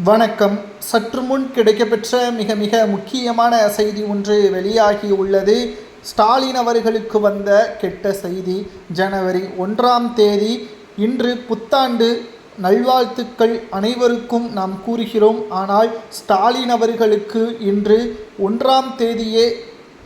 வணக்கம். சற்று முன் கிடைக்கப்பெற்ற மிக மிக முக்கியமான செய்தி ஒன்று வெளியாகி உள்ளது. ஸ்டாலின் அவர்களுக்கு வந்த கெட்ட செய்தி ஜனவரி ஒன்றாம் தேதி இன்று புத்தாண்டு. நல்வாழ்த்துக்கள் அனைவருக்கும் நாம் கூறுகிறோம். ஆனால் ஸ்டாலின் அவர்களுக்கு இன்று ஒன்றாம் தேதியே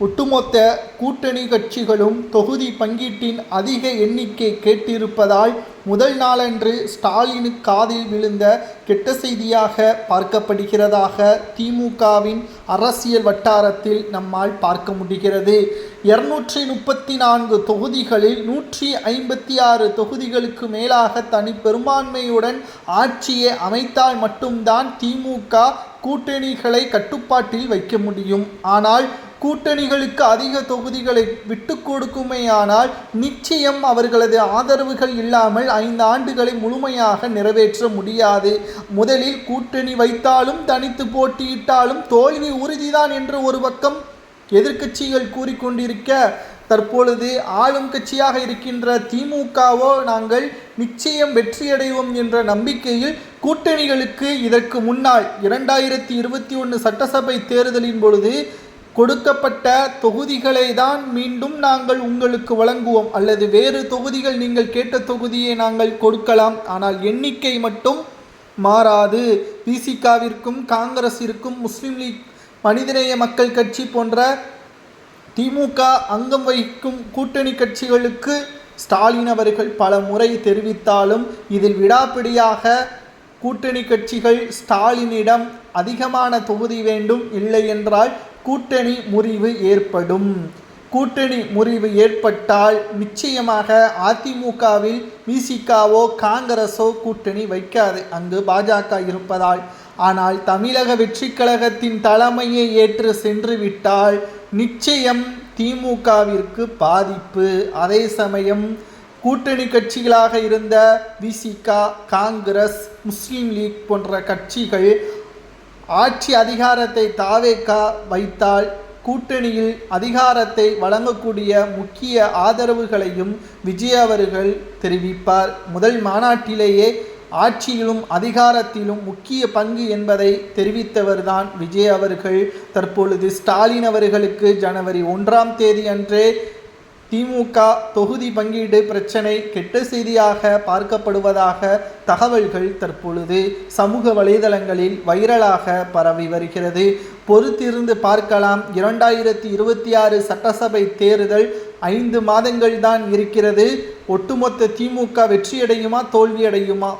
ஒட்டுமொத்த கூட்டணி கட்சிகளும் தொகுதி பங்கீட்டின் அதிக எண்ணிக்கை கேட்டிருப்பதால் முதல் நாளன்று ஸ்டாலினு காதில் விழுந்த கெட்ட செய்தியாக பார்க்கப்படுகிறதாக திமுகவின் அரசியல் வட்டாரத்தில் நம்மால் பார்க்க முடிகிறது. இருநூற்றி முப்பத்தி நான்கு தொகுதிகளில் நூற்றி ஐம்பத்தி ஆறு தொகுதிகளுக்கு மேலாக தனி பெரும்பான்மையுடன் ஆட்சியை அமைத்தால் மட்டும்தான் திமுக கூட்டணிகளை கட்டுப்பாட்டில் வைக்க முடியும். ஆனால் கூட்டணிகளுக்கு அதிக தொகுதிகளை விட்டு கொடுக்குமேயானால் நிச்சயம் அவர்களது ஆதரவுகள் இல்லாமல் ஐந்து ஆண்டுகளை முழுமையாக நிறைவேற்ற முடியாது. முதலில் கூட்டணி வைத்தாலும் தனித்து போட்டியிட்டாலும் தோல்வி உறுதிதான் என்று ஒரு பக்கம் எதிர்க்கட்சிகள் கூறிக்கொண்டிருக்க தற்பொழுது ஆளும் கட்சியாக இருக்கின்ற திமுகவோ நாங்கள் நிச்சயம் வெற்றியடைவோம் என்ற நம்பிக்கையில் கூட்டணிகளுக்கு இதற்கு முன்னால் இரண்டாயிரத்தி இருபத்தி ஒன்று சட்டசபை தேர்தலின் பொழுது கொடுக்கப்பட்ட தொகுதிகளை தான் மீண்டும் நாங்கள் உங்களுக்கு வழங்குவோம். அல்லது வேறு தொகுதிகள் நீங்கள் கேட்ட தொகுதியை நாங்கள் கொடுக்கலாம். ஆனால் எண்ணிக்கை மட்டும் மாறாது. பிசிகாவிற்கும் காங்கிரஸிற்கும் முஸ்லீம் லீக் மனிதநேய மக்கள் கட்சி போன்ற திமுக அங்கம் வகிக்கும் கூட்டணி கட்சிகளுக்கு ஸ்டாலின் அவர்கள் பல முறை தெரிவித்தாலும் இதில் விடாப்பிடியாக கூட்டணி கட்சிகள் ஸ்டாலினிடம் அதிகமான தொகுதி வேண்டும் இல்லை என்றால் கூட்டணி முறிவு ஏற்படும். கூட்டணி முறிவு ஏற்பட்டால் நிச்சயமாக அதிமுகவில் விசிகாவோ காங்கிரஸோ கூட்டணி வைக்காது. அங்கு பாஜக இருப்பதால். ஆனால் தமிழக வெற்றி கழகத்தின் தலைமையை ஏற்று சென்று விட்டால் நிச்சயம் திமுகவிற்கு பாதிப்பு. அதே சமயம் கூட்டணி கட்சிகளாக இருந்த விசிகா காங்கிரஸ் முஸ்லீம் லீக் போன்ற கட்சிகள் ஆட்சி அதிகாரத்தை தாவேக்கா வைத்தால் கூட்டணியில் அதிகாரத்தை வழங்கக்கூடிய முக்கிய ஆதரவுகளையும் விஜய் அவர்கள் தெரிவிப்பார். முதல் மாநாட்டிலேயே ஆட்சியிலும் அதிகாரத்திலும் முக்கிய பங்கு என்பதை தெரிவித்தவர்தான் விஜய் அவர்கள். தற்பொழுது ஸ்டாலின் அவர்களுக்கு ஜனவரி ஒன்றாம் தேதி அன்றே திமுக தொகுதி பங்கீடு பிரச்சனை கெட்ட செய்தியாக பார்க்கப்படுவதாக தகவல்கள் தற்பொழுது சமூக வலைதளங்களில் வைரலாக பரவி வருகிறது. பொறுத்திருந்து பார்க்கலாம். இரண்டாயிரத்தி இருபத்தி ஆறு சட்டசபை தேர்தல் ஐந்து மாதங்கள் தான் இருக்கிறது. ஒட்டுமொத்த திமுக வெற்றியடையுமா தோல்வியடையுமா?